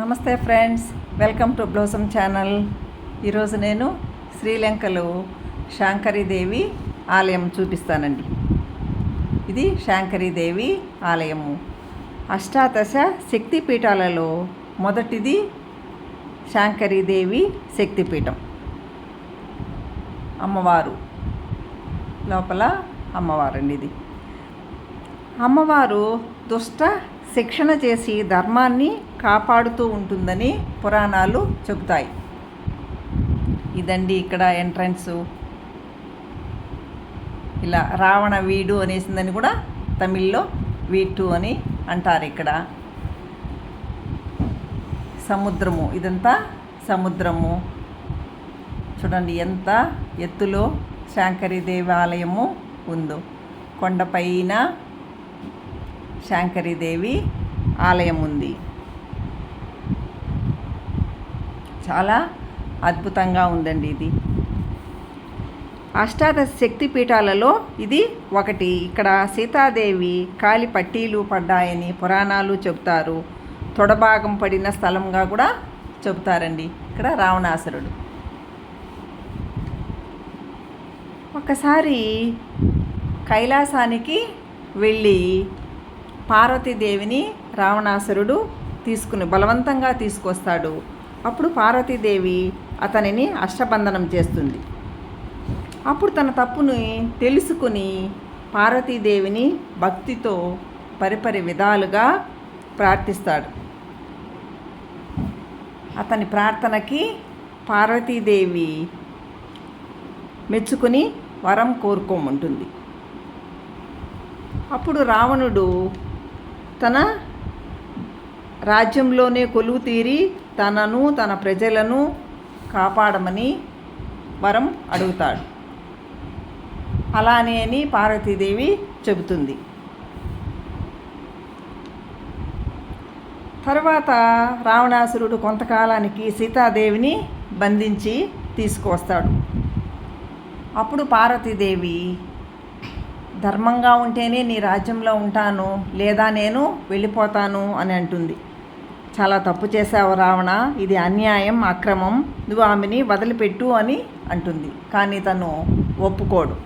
నమస్తే friends welcome to blossom channel. ఈరోజు నేను శ్రీలంకలో శాంకరీదేవి ఆలయం చూపిస్తానండి. ఇది శాంకరీదేవి ఆలయము. అష్టాదశ శక్తిపీఠాలలో మొదటిది శాంకరీదేవి శక్తిపీఠం. అమ్మవారు. లోపల అమ్మవారండి ఇది. అమ్మవారు దుష్ట శిక్షణ చేసి ధర్మాన్ని కాపాడుతూ ఉంటుందని పురాణాలు చెబుతాయి. ఇదండి ఇక్కడ ఎంట్రన్స్. ఇలా రావణ వీడు అనేసిందని కూడా తమిళ్ళో వీటు అని అంటారు ఇక్కడ. సముద్రము ఇదంతా సముద్రము. చూడండి ఎంత ఎత్తులో శాంకరి దేవాలయము ఉందో. కొండపైన శాంకరీదేవి ఆలయం ఉంది. చాలా అద్భుతంగా ఉందండి ఇది. అష్టాదశ శక్తి పీఠాలలో ఇది ఒకటి. ఇక్కడ సీతాదేవి కాలి పట్టీలు పడ్డాయని పురాణాలు చెబుతారు. తొడభాగం పడిన స్థలంగా కూడా చెబుతారండి. ఇక్కడ రావణాసురుడు. ఒకసారి కైలాసానికి వెళ్ళి పార్వతీదేవిని రావణాసురుడు తీసుకుని బలవంతంగా తీసుకొస్తాడు. అప్పుడు పార్వతీదేవి అతనిని అష్టబంధనం చేస్తుంది. అప్పుడు తన తప్పుని తెలుసుకుని పార్వతీదేవిని భక్తితో పరిపరి విధాలుగా ప్రార్థిస్తాడు. అతని ప్రార్థనకి పార్వతీదేవి మెచ్చుకుని వరం కోరుకోమంటుంది. అప్పుడు రావణుడు తన రాజ్యంలోనే కొలువు తీరి తనను తన ప్రజలను కాపాడమని వరం అడుగుతాడు. అలానే అని పార్వతీదేవి చెబుతుంది. తర్వాత రావణాసురుడు కొంతకాలానికి సీతాదేవిని బంధించి తీసుకువస్తాడు. అప్పుడు పార్వతీదేవి ధర్మంగా ఉంటేనే నీ రాజ్యంలో ఉంటాను లేదా నేను వెళ్ళిపోతాను అని అంటుంది. చాలా తప్పు చేశావు రావణ ఇది అన్యాయం అక్రమం నువ్వు ఆమెని వదిలిపెట్టు అని అంటుంది. కానీ తను ఒప్పుకోడు.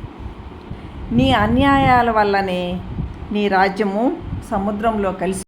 నీ అన్యాయాల వల్లనే నీ రాజ్యము సముద్రంలో కలిసి